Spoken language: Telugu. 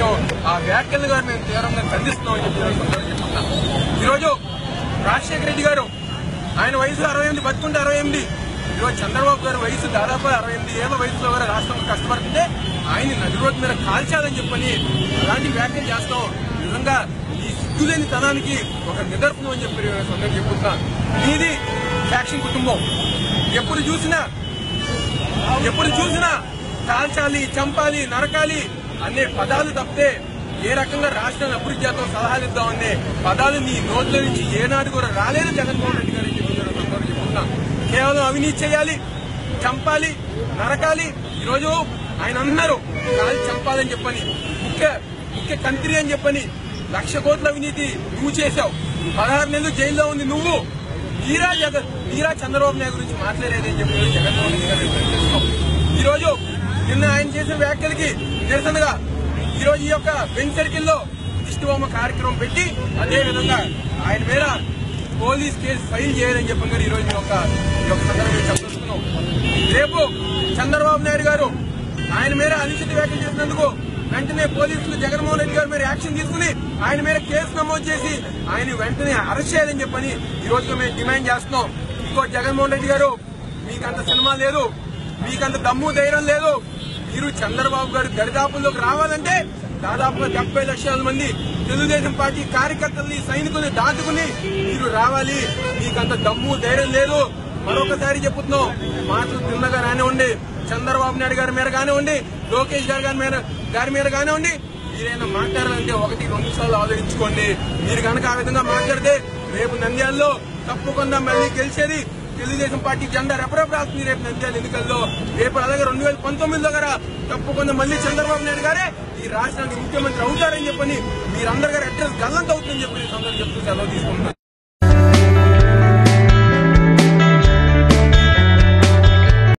విషయం ఆ వ్యాఖ్యలు గారు మేము తీవ్రంగా ఖండిస్తున్నామని చెప్పి ఈరోజు రాజశేఖర రెడ్డి గారు ఆయన వయసు అరవై ఎనిమిది బతుకుంటే అరవై ఎనిమిది. ఈరోజు చంద్రబాబు గారు వయసు దాదాపు అరవై ఎనిమిది ఏళ్ళ వయసులో గారు రాష్ట్రం కష్టపడుతుంటే ఆయన నది రోజు మీద కాల్చాలని చెప్పని అలాంటి వ్యాఖ్యలు చేస్తాం. నిజంగా ఈ సిగ్గులేని తనానికి ఒక నిదర్శనం అని చెప్పి సందర్భం చెప్పుకుంటాను ఇది ఫ్యాక్షన్ కుటుంబం. ఎప్పుడు చూసినా ఎప్పుడు చూసినా కాల్చాలి చంపాలి నరకాలి అనే పదాలు తప్పితే ఏ రకంగా రాష్ట్రాన్ని అభివృద్ధి చేద్దాం సలహాలు ఇద్దామనే పదాలు నీ నోట్ల నుంచి ఏనాడు కూడా రాలేదు జగన్మోహన్ రెడ్డి గారు అని కేవలం అవినీతి చేయాలి చంపాలి నరకాలి. ఈరోజు ఆయన అన్నారు కాలి చంపాలని చెప్పని ముఖ్య ముఖ్య కంత్రి అని చెప్పని లక్ష కోట్ల అవినీతి నువ్వు చేశావు. పదహారు నెలలు జైల్లో ఉంది నువ్వు. మీరా జగన్ మీరా చంద్రబాబు నాయుడు గురించి మాట్లాడేది అని చెప్పి జగన్మోహన్ రెడ్డి గారు ఈరోజు నిన్న ఆయన చేసిన వ్యాఖ్యలకి నిరసనగా ఈరోజు ఈ యొక్క బెంచ్ సర్కిల్లో దిష్టిబొమ్మ కార్యక్రమం పెట్టి అదే విధంగా ఆయన మీద పోలీస్ కేసు ఫైల్ చేయాలని చెప్పి ఈ రోజు ఈ యొక్క ఈ యొక్క సందర్భంగా చెప్పదలుచుకున్నాం. రేపు చంద్రబాబు నాయుడు గారు ఆయన మీద అనిశ్చిత వ్యాఖ్యలు చేసినందుకు వెంటనే పోలీసులు జగన్మోహన్ రెడ్డి గారి మీద యాక్షన్ తీసుకుని ఆయన మీద కేసు నమోదు చేసి ఆయన వెంటనే అరెస్ట్ చేయాలని చెప్పని ఈ రోజు మేము డిమాండ్ చేస్తున్నాం. ఇంకో జగన్మోహన్ రెడ్డి గారు మీకంత సినిమా లేదు మీకంత దమ్ము ధైర్యం లేదు మీరు చంద్రబాబు గారు దరిదాపుల్లోకి రావాలంటే దాదాపుగా డెబ్బై లక్షల మంది తెలుగుదేశం పార్టీ కార్యకర్తల్ని సైనికుల్ని దాటుకుని మీరు రావాలి. మీకంత దమ్ము ధైర్యం లేదు. మరొకసారి చెప్తున్నాం మాటలు తిన్నగా రానివ్వండి. చంద్రబాబు నాయుడు గారి మీద కానివ్వండి లోకేష్ గారి గారి మీద గారి మీద కానివ్వండి మీరైనా మాట్లాడాలంటే ఒకటి రెండు సార్లు ఆలోచించుకోండి. మీరు కనుక ఆ విధంగా మాట్లాడితే రేపు నంద్యాలలో తప్పకుండా మళ్ళీ గెలిచేది తెలుగుదేశం పార్టీ జెండా రెపరెపరాల్సింది రేపు నంద్యాల ఎన్నికల్లో. రేపు అలాగే రెండు వేల పంతొమ్మిది దగ్గర తప్పకుండా మళ్ళీ చంద్రబాబు నాయుడు గారే ఈ రాష్ట్రానికి ముఖ్యమంత్రి అవుతారని చెప్పని మీరందరి గారు అడ్రస్ గల్లంత అవుతుందని చెప్పి ఈ చెప్తూ సెలవు తీసుకుంటున్నారు